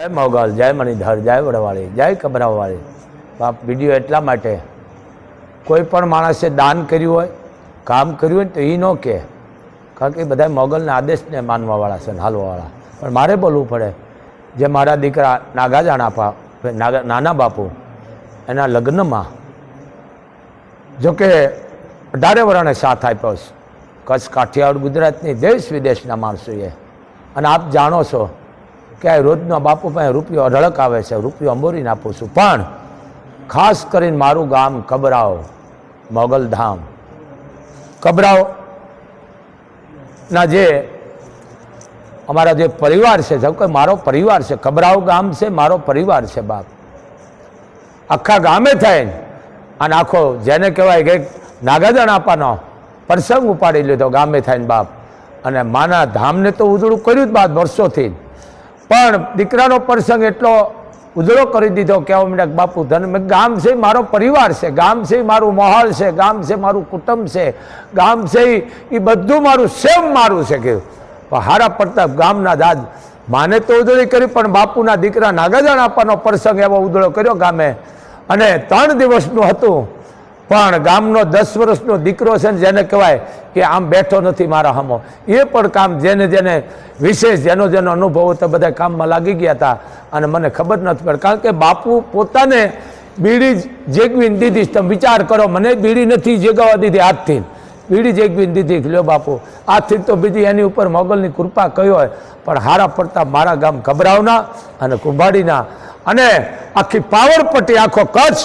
જય મોગલ, જય મણિધર, જય વડવાળી, જય કબરાવાળી. બાપ, વીડિયો એટલા માટે. કોઈ પણ માણસે દાન કર્યું હોય, કામ કર્યું હોય તો એ ન કહે. કારણ કે બધા મોગલના આદેશને માનવાવાળા છે હાલવાવાળા. પણ મારે બોલવું પડે. જે મારા દીકરા નાગાજાણા આપા નાના બાપુ, એના લગ્નમાં, જોકે અઢારે વરણે સાથ આપ્યો છે. કચ્છ કાઠિયાવાડ ગુજરાતની દેશ વિદેશના માણસોએ અને આપ જાણો છો કે આ રોજનો બાપુ પાસે રૂપિયો અઢળક આવે છે, રૂપિયો અંબોરીને આપું છું. પણ ખાસ કરીને મારું ગામ કબરાઓ મોગલધામ કબરાઓ ના જે અમારા જે પરિવાર છે, જેમ કે મારો પરિવાર છે કબરાઓ ગામ છે, મારો પરિવાર છે બાપ. આખા ગામે થાય અને આખો જેને કહેવાય કે નાગાદણ આપવાનો પ્રસંગ ઉપાડી લીધો ગામે થઈને બાપ. અને માના ધામને તો ઉજળું કર્યું જ બાદ વર્ષોથી. પણ દીકરાનો પ્રસંગ એટલો ઉજળો કરી દીધો કહેવા માંડ્યા બાપુ ધન ગામ છે મારો પરિવાર છે, ગામ છે મારું માહોલ છે, ગામ છે મારું કુટુંબ છે, ગામ છે એ બધું મારું સેમ મારું છે કે હારા પડતા ગામના દાદ માને તો ઉજળી કરી પણ બાપુના દીકરા નાગાજાણ આપવાનો પ્રસંગ એવો ઉજળો કર્યો ગામે. અને ત્રણ દિવસનું હતું પણ ગામનો દસ વર્ષનો દીકરો છે ને જેને કહેવાય કે આમ બેઠો નથી મારા હમો. એ પણ કામ જેને જેને વિશેષ જેનો જેનો અનુભવ હતો, બધા કામમાં લાગી ગયા હતા. અને મને ખબર નથી પડી, કારણ કે બાપુ પોતાને બીડી જેગવીને દીધી તમે વિચાર કરો, મને બીડી નથી જેગાવા દીધી હાથથી બીડી જેગવીને દીધી. લ્યો બાપુ આથી તો બીજી એની ઉપર મોગલની કૃપા કયો હોય, પણ હારા પડતા મારા ગામ ગભરાવના અને કુંભાડીના. અને આખી પાવરપટ્ટી, આખો કચ્છ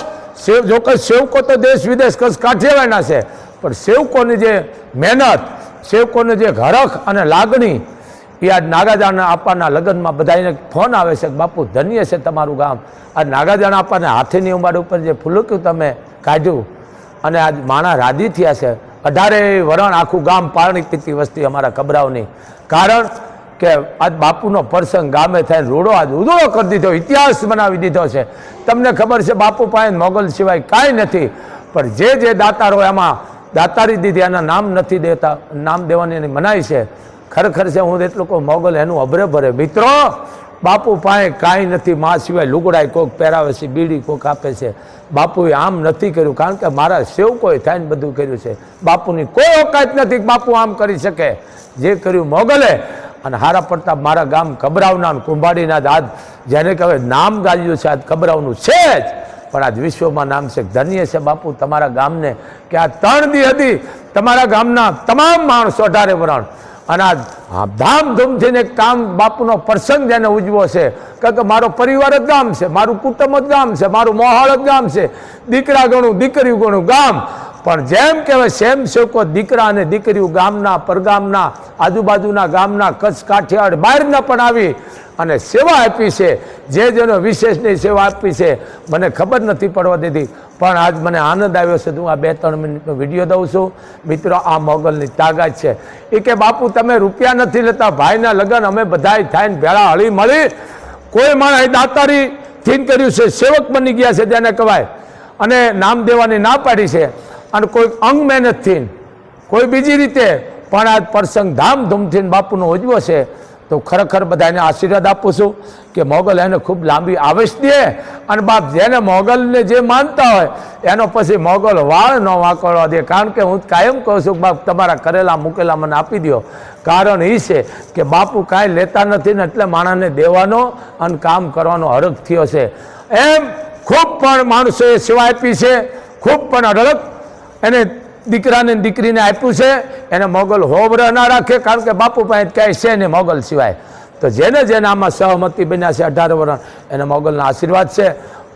સેવ જો કે સેવકો તો દેશ વિદેશ કસ કાઠિયાવાડના છે. પણ સેવકોની જે મહેનત, સેવકોની જે ઘરખ અને લાગણી, એ આજ નાગાજાના આપવાના લગ્નમાં બધાને ફોન આવે છે બાપુ, ધન્ય છે તમારું ગામ. આ નાગાજાના આપવાના હાથીની ઉંમર ઉપર જે ફૂલક્યું તમે કાઢ્યું, અને આજ માણા રાદી થયા છે. અઢારે વરણ આખું ગામ પાણી પીતી વસ્તી અમારા કબરાઓની. કારણ કે આજ બાપુનો પ્રસંગ ગામે થાય, રોડો આજ ઉદોડો કરી દીધો, ઇતિહાસ બનાવી દીધો છે. તમને ખબર છે, બાપુ પાસે મોગલ સિવાય કાંઈ નથી. પણ જે જે દાતારો એમાં દાતારી દીધી એના નામ નથી દેતા, નામ દેવાની એની મનાય છે. ખરેખર છે, હું એટલું કહું મોગલ એનું અભરે ભરે. મિત્રો, બાપુ પાસે કાંઈ નથી, મા સિવાય લુગડાય કોક પહેરાવે છે, બીડી કોક આપે છે. બાપુએ આમ નથી કર્યું, કારણ કે મારા સેવકોએ થઈને બધું કર્યું છે. બાપુની કોઈ ઓકાત નથી બાપુ આમ કરી શકે. જે કર્યું મોગલે અને હારા પડતા મારા ગામ કબરાવના કુંભાડીના દાદ જેને કહેવાય નામ ગાલ્યું છે, આજ કબરાવનું છે જ. પણ આજ વિશ્વમાં નામ છે ધન્ય છે બાપુ, તમારા ગામને કે આ ત્રણ દી હતી તમારા ગામના તમામ માણસો અઢારે વરણ. અને આ ધામધૂમથી ને કામ બાપુનો પ્રસંગ જેને ઉજવો છે કારણ કે મારો પરિવાર જ ગામ છે, મારું કુટુંબ જ ગામ છે, મારું મોહાળ જ ગામ છે, દીકરા ગણું દીકરી ગણું ગામ. પણ જેમ કહેવાય સેમ સેવકો દીકરા અને દીકરીઓ ગામના, પરગામના, આજુબાજુના ગામના કચ્છ, કાઠિયાવાડ, બહારના પણ આવી અને સેવા આપી છે. જે જેનો વિશેષની સેવા આપી છે, મને ખબર નથી પડવા દીધી. પણ આજ મને આનંદ આવ્યો છે. હું આ બે, ત્રણ મિનિટનો વીડિયો દઉં છું. મિત્રો, આ મોગલની તાકાત છે. એ કે, બાપુ, તમે રૂપિયા નથી લેતા. ભાઈના લગ્ન અમે બધાય થઈને ભેળા હળી મળી. કોઈ માણસ દાતારી થીન કર્યું છે. સેવક બની ગયા છે. જેને કહેવાય. અને નામ દેવાની ના પાડી છે. અને કોઈ અંગ મહેનતથી કોઈ બીજી રીતે, પણ આ પ્રસંગ ધામધૂમથી બાપુનો ઉજવો છે, તો ખરેખર બધાને આશીર્વાદ આપું છું કે મોગલ એને ખૂબ લાંબી આવેશ દે અને બાપ જેને મોગલને જે માનતા હોય, એનો પછી મોગલ વાળ ન વાંકળવા દે. કારણ કે હું કાયમ કહું છું બાપ, તમારા કરેલા મૂકેલા મને આપી દો કારણ એ છે કે બાપુ કાંઈ લેતા નથી ને એટલે માણસને દેવાનો અને કામ કરવાનો હરખ થયો છે. એમ ખૂબ પણ માણસોએ સેવા આપી છે, ખૂબ પણ અઢળક એને દીકરાને દીકરીને આપ્યું છે, એને મોગલ હોબરે ના રાખે, કારણ કે બાપુ પાસે ક્યાંય છે ને મોગલ સિવાય. તો જેને જેને આમાં સહમતી બન્યા છે અઢાર વર્ષ એને મોગલના આશીર્વાદ છે.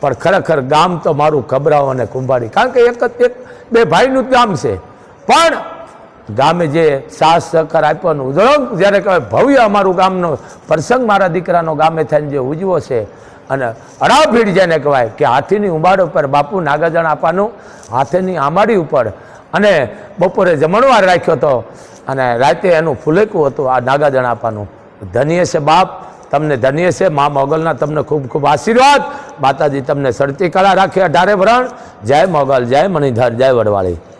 પણ ખરેખર ગામ તો મારું ખબરાવ અને કુંભાડી. કારણ કે એક જ એક બે ભાઈનું જ ગામ છે. પણ ગામે જે સાસ સહકાર આપવાનું ઉજળો, જ્યારે કહેવાય ભવ્ય અમારું ગામનો પ્રસંગ મારા દીકરાનો ગામે થઈને જે ઉજવો છે અને અડાભીડ જેને કહેવાય કે હાથીની ઉંબાડ ઉપર બાપુ નાગાજણ આપવાનું, હાથીની આંબાડી ઉપર. અને બપોરે જમણવાર રાખ્યો હતો અને રાતે એનું ફુલેકું હતું, આ નાગાજણ આપવાનું. ધન્ય છે બાપ, તમને ધન્ય છે, મા મોગલના તમને ખૂબ ખૂબ આશીર્વાદ. માતાજી તમને સડતી કળા રાખે અઢારે વરણ. જય મોગલ, જય મણિધર, જય વડવાળી.